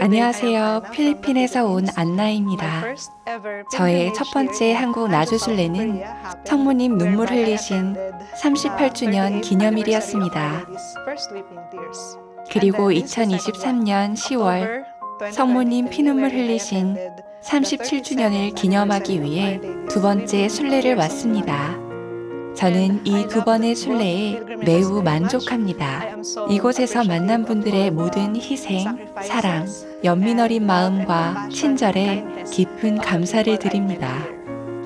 안녕하세요. 필리핀에서 온 안나입니다. 저의 첫 번째 한국 나주순례는 성모님 눈물 흘리신 38주년 기념일이었습니다. 그리고 2023년 10월 성모님 피눈물 흘리신 37주년을 기념하기 위해 두 번째 순례를 왔습니다. 저는 이 두 번의 순례에 매우 만족합니다. 이곳에서 만난 분들의 모든 희생, 사랑, 연민 어린 마음과 친절에 깊은 감사를 드립니다.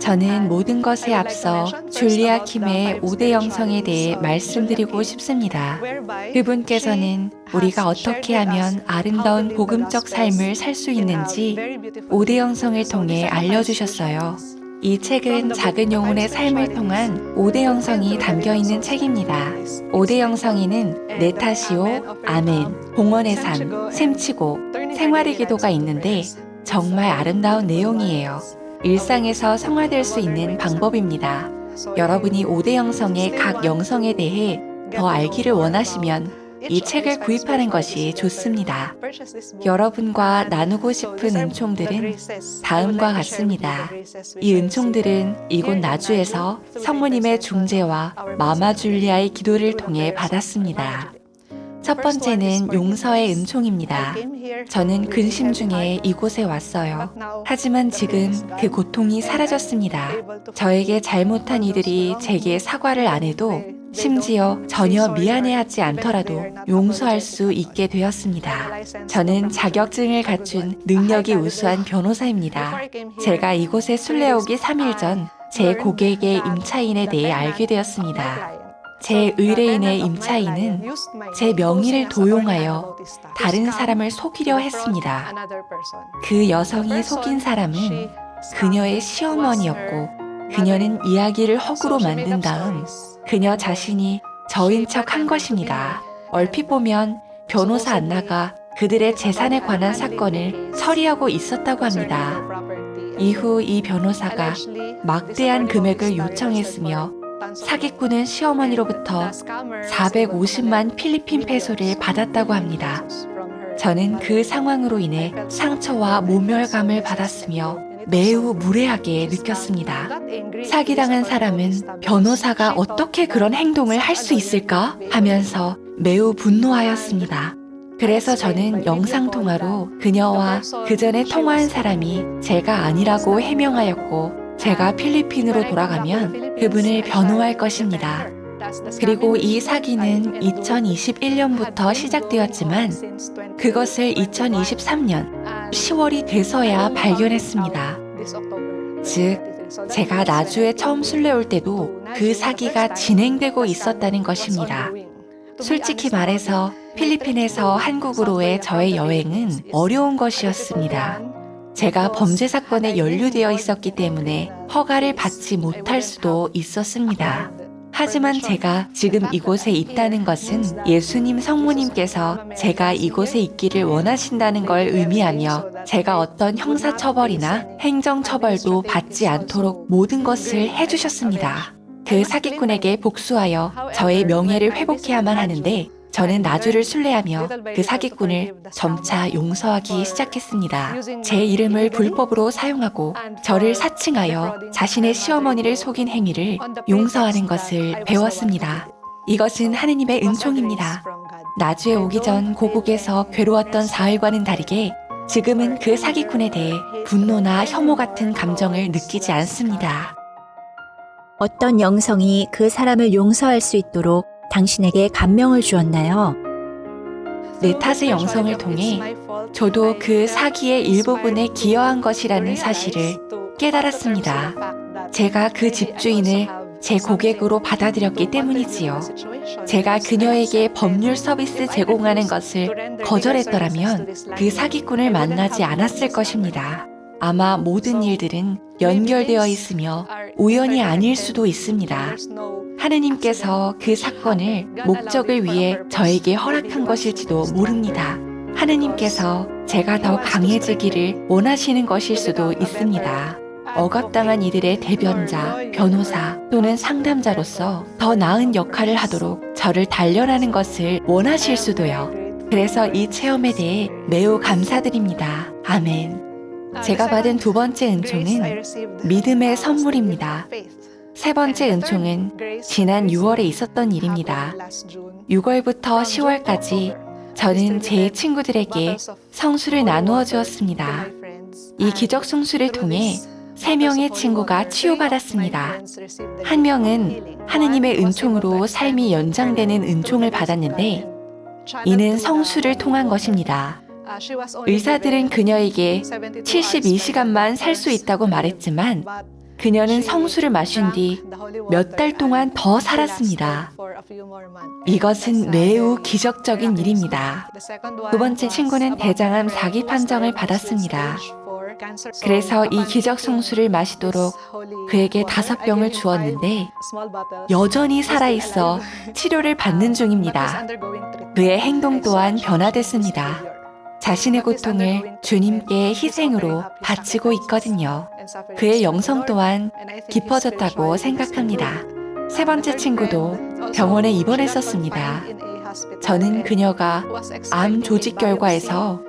저는 모든 것에 앞서 줄리아 킴의 5대 영성에 대해 말씀드리고 싶습니다. 그분께서는 우리가 어떻게 하면 아름다운 복음적 삶을 살 수 있는지 5대 영성을 통해 알려주셨어요. 이 책은 작은 영혼의 삶을 통한 5대 영성이 담겨 있는 책입니다. 5대 영성에는 내 탓이오, 아멘, 봉헌의 삶, 셈치고, 생활의 기도가 있는데 정말 아름다운 내용이에요. 일상에서 성화될 수 있는 방법입니다. 여러분이 5대 영성의 각 영성에 대해 더 알기를 원하시면 이 책을 구입하는 것이 좋습니다. 여러분과 나누고 싶은 은총들은 다음과 같습니다. 이 은총들은 이곳 나주에서 성모님의 중재와 마마 줄리아의 기도를 통해 받았습니다. 첫 번째는 용서의 은총입니다. 저는 근심 중에 이곳에 왔어요. 하지만 지금 그 고통이 사라졌습니다. 저에게 잘못한 이들이 제게 사과를 안 해도 심지어 전혀 미안해하지 않더라도 용서할 수 있게 되었습니다. 저는 자격증을 갖춘 능력이 우수한 변호사입니다. 제가 이곳에 순례 오기 3일 전 제 고객의 임차인에 대해 알게 되었습니다. 제 의뢰인의 임차인은 제 명의를 도용하여 다른 사람을 속이려 했습니다. 그 여성이 속인 사람은 그녀의 시어머니였고 그녀는 이야기를 허구로 만든 다음 그녀 자신이 저인 척 한 것입니다. 얼핏 보면 변호사 안나가 그들의 재산에 관한 사건을 처리하고 있었다고 합니다. 이후 이 변호사가 막대한 금액을 요청했으며 사기꾼은 시어머니로부터 450만 필리핀 페소를 받았다고 합니다. 저는 그 상황으로 인해 상처와 모멸감을 받았으며 매우 무례하게 느꼈습니다. 사기당한 사람은 변호사가 어떻게 그런 행동을 할 수 있을까 하면서 매우 분노하였습니다. 그래서 저는 영상통화로 그녀와 그 전에 통화한 사람이 제가 아니라고 해명하였고 제가 필리핀으로 돌아가면 그분을 변호할 것입니다. 그리고 이 사기는 2021년부터 시작되었지만 그것을 2023년 10월이 돼서야 발견했습니다. 즉, 제가 나주에 처음 순례 올 때도 그 사기가 진행되고 있었다는 것입니다. 솔직히 말해서 필리핀에서 한국으로의 저의 여행은 어려운 것이었습니다. 제가 범죄 사건에 연루되어 있었기 때문에 허가를 받지 못할 수도 있었습니다. 하지만 제가 지금 이곳에 있다는 것은 예수님 성모님께서 제가 이곳에 있기를 원하신다는 걸 의미하며 제가 어떤 형사처벌이나 행정처벌도 받지 않도록 모든 것을 해주셨습니다. 그 사기꾼에게 복수하여 저의 명예를 회복해야만 하는데 저는 나주를 순례하며 그 사기꾼을 점차 용서하기 시작했습니다. 제 이름을 불법으로 사용하고 저를 사칭하여 자신의 시어머니를 속인 행위를 용서하는 것을 배웠습니다. 이것은 하느님의 은총입니다. 나주에 오기 전 고국에서 괴로웠던 사흘과는 다르게 지금은 그 사기꾼에 대해 분노나 혐오 같은 감정을 느끼지 않습니다. 어떤 영성이 그 사람을 용서할 수 있도록 당신에게 감명을 주었나요? 내 탓의 영성을 통해 저도 그 사기의 일부분에 기여한 것이라는 사실을 깨달았습니다. 제가 그 집주인을 제 고객으로 받아들였기 때문이지요. 제가 그녀에게 법률 서비스 제공하는 것을 거절했더라면 그 사기꾼을 만나지 않았을 것입니다. 아마 모든 일들은 연결되어 있으며 우연이 아닐 수도 있습니다. 하느님께서 그 사건을 목적을 위해 저에게 허락한 것일지도 모릅니다. 하느님께서 제가 더 강해지기를 원하시는 것일 수도 있습니다. 억압당한 이들의 대변자, 변호사 또는 상담자로서 더 나은 역할을 하도록 저를 단련하는 것을 원하실 수도요. 그래서 이 체험에 대해 매우 감사드립니다. 아멘. 제가 받은 두 번째 은총은 믿음의 선물입니다. 세 번째 은총은 지난 6월에 있었던 일입니다. 6월부터 10월까지 저는 제 친구들에게 성수를 나누어 주었습니다. 이 기적 성수를 통해 세 명의 친구가 치유받았습니다. 한 명은 하느님의 은총으로 삶이 연장되는 은총을 받았는데 이는 성수를 통한 것입니다. 의사들은 그녀에게 72시간만 살 수 있다고 말했지만 그녀는 성수를 마신 뒤 몇 달 동안 더 살았습니다. 이것은 매우 기적적인 일입니다. 두 번째 친구는 대장암 4기 판정을 받았습니다. 그래서 이 기적 성수를 마시도록 그에게 다섯 병을 주었는데 여전히 살아있어 치료를 받는 중입니다. 그의 행동 또한 변화됐습니다. 자신의 고통을 주님께 희생으로 바치고 있거든요. 그의 영성 또한 깊어졌다고 생각합니다. 세 번째 친구도 병원에 입원했었습니다. 저는 그녀가 암 조직 결과에서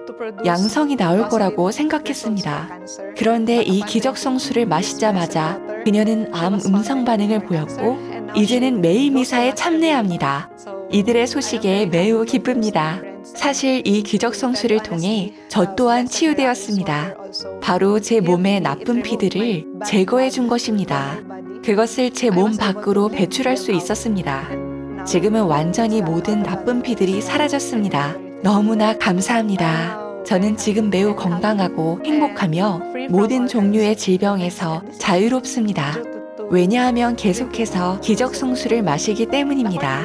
양성이 나올 거라고 생각했습니다. 그런데 이 기적 성수를 마시자마자 그녀는 암 음성 반응을 보였고 이제는 매일 미사에 참여합니다. 이들의 소식에 매우 기쁩니다. 사실 이 기적 성수를 통해 저 또한 치유되었습니다. 바로 제 몸의 나쁜 피들을 제거해 준 것입니다. 그것을 제 몸 밖으로 배출할 수 있었습니다. 지금은 완전히 모든 나쁜 피들이 사라졌습니다. 너무나 감사합니다. 저는 지금 매우 건강하고 행복하며 모든 종류의 질병에서 자유롭습니다. 왜냐하면 계속해서 기적 성수를 마시기 때문입니다.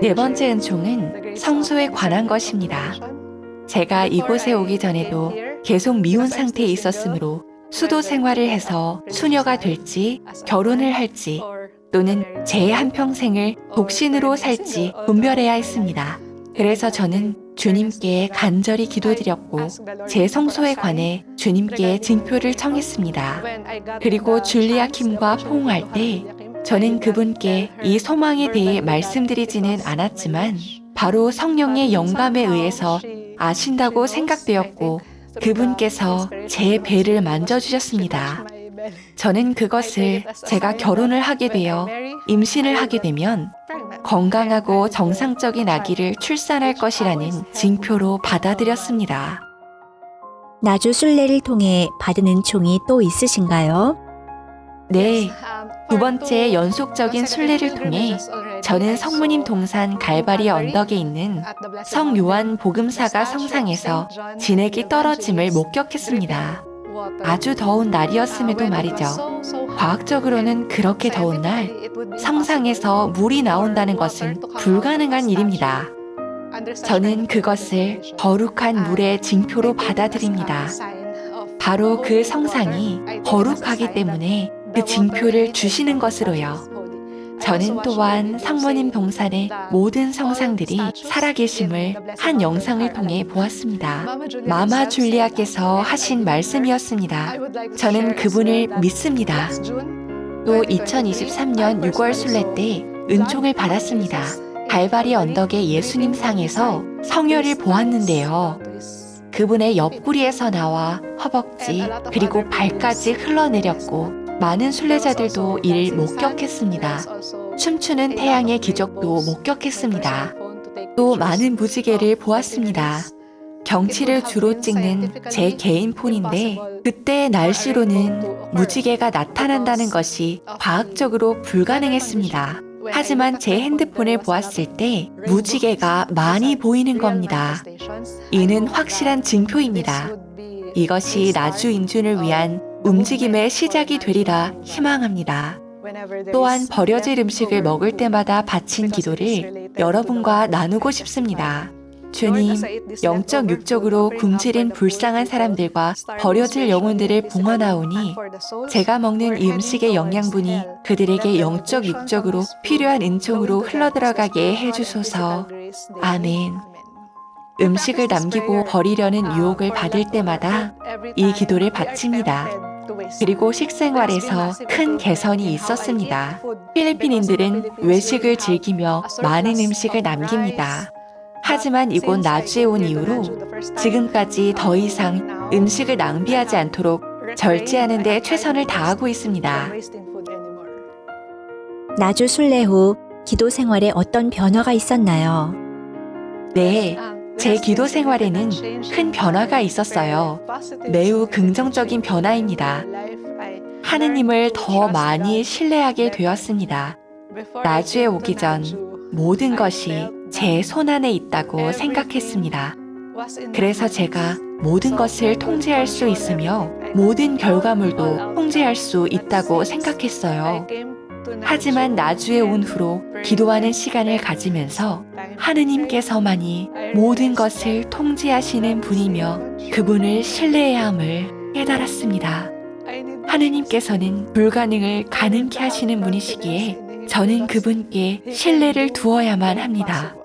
네 번째 은총은 성소에 관한 것입니다. 제가 이곳에 오기 전에도 계속 미혼 상태에 있었으므로 수도 생활을 해서 수녀가 될지 결혼을 할지 또는 제 한평생을 독신으로 살지 분별해야 했습니다. 그래서 저는 주님께 간절히 기도드렸고 제 성소에 관해 주님께 증표를 청했습니다. 그리고 줄리아 킴과 포옹할 때 저는 그분께 이 소망에 대해 말씀드리지는 않았지만 바로 성령의 영감에 의해서 아신다고 생각되었고 그분께서 제 배를 만져주셨습니다. 저는 그것을 제가 결혼을 하게 되어 임신을 하게 되면 건강하고 정상적인 아기를 출산할 것이라는 징표로 받아들였습니다. 나주 순례를 통해 받은 은총이 또 있으신가요? 네, 두 번째 연속적인 순례를 통해 저는 성모님 동산 갈바리 언덕에 있는 성 요한 복음사가 성상에서 진액이 떨어짐을 목격했습니다. 아주 더운 날이었음에도 말이죠. 과학적으로는 그렇게 더운 날 성상에서 물이 나온다는 것은 불가능한 일입니다. 저는 그것을 거룩한 물의 징표로 받아들입니다. 바로 그 성상이 거룩하기 때문에 그 징표를 주시는 것으로요. 저는 또한 성모님 동산의 모든 성상들이 살아계심을 한 영상을 통해 보았습니다. 마마 줄리아께서 하신 말씀이었습니다. 저는 그분을 믿습니다. 또 2023년 6월 순례 때 은총을 받았습니다. 갈바리 언덕의 예수님 상에서 성혈을 보았는데요. 그분의 옆구리에서 나와 허벅지 그리고 발까지 흘러내렸고 많은 순례자들도 이를 목격했습니다. 춤추는 태양의 기적도 목격했습니다. 또 많은 무지개를 보았습니다. 경치를 주로 찍는 제 개인 폰인데 그때의 날씨로는 무지개가 나타난다는 것이 과학적으로 불가능했습니다. 하지만 제 핸드폰을 보았을 때 무지개가 많이 보이는 겁니다. 이는 확실한 징표입니다. 이것이 나주 인준을 위한 움직임의 시작이 되리라 희망합니다. 또한 버려질 음식을 먹을 때마다 바친 기도를 여러분과 나누고 싶습니다. 주님, 영적 육적으로 굶주린 불쌍한 사람들과 버려질 영혼들을 봉헌하오니 제가 먹는 이 음식의 영양분이 그들에게 영적 육적으로 필요한 은총으로 흘러들어가게 해주소서. 아멘. 음식을 남기고 버리려는 유혹을 받을 때마다 이 기도를 바칩니다. 그리고 식생활에서 큰 개선이 있었습니다. 필리핀인들은 외식을 즐기며 많은 음식을 남깁니다. 하지만 이곳 나주에 온 이후로 지금까지 더 이상 음식을 낭비하지 않도록 절제하는 데 최선을 다하고 있습니다. 나주 순례 후 기도 생활에 어떤 변화가 있었나요? 네, 제 기도 생활에는 큰 변화가 있었어요. 매우 긍정적인 변화입니다. 하느님을 더 많이 신뢰하게 되었습니다. 나주에 오기 전 모든 것이 제 손안에 있다고 생각했습니다. 그래서 제가 모든 것을 통제할 수 있으며 모든 결과물도 통제할 수 있다고 생각했어요. 하지만 나주에 온 후로 기도하는 시간을 가지면서 하느님께서만이 모든 것을 통제하시는 분이며 그분을 신뢰해야 함을 깨달았습니다. 하느님께서는 불가능을 가능케 하시는 분이시기에 저는 그분께 신뢰를 두어야만 합니다.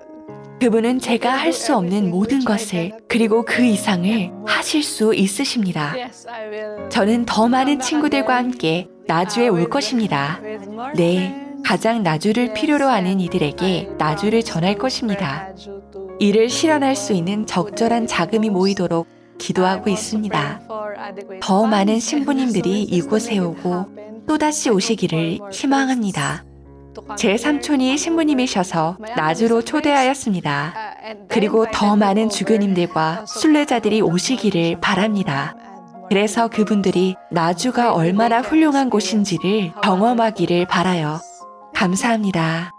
그분은 제가 할 수 없는 모든 것을 그리고 그 이상을 하실 수 있으십니다. 저는 더 많은 친구들과 함께 나주에 올 것입니다. 네, 가장 나주를 필요로 하는 이들에게 나주를 전할 것입니다. 이를 실현할 수 있는 적절한 자금이 모이도록 기도하고 있습니다. 더 많은 신부님들이 이곳에 오고 또다시 오시기를 희망합니다. 제 삼촌이 신부님이셔서 나주로 초대하였습니다. 그리고 더 많은 주교님들과 순례자들이 오시기를 바랍니다. 그래서 그분들이 나주가 얼마나 훌륭한 곳인지를 경험하기를 바라요. 감사합니다.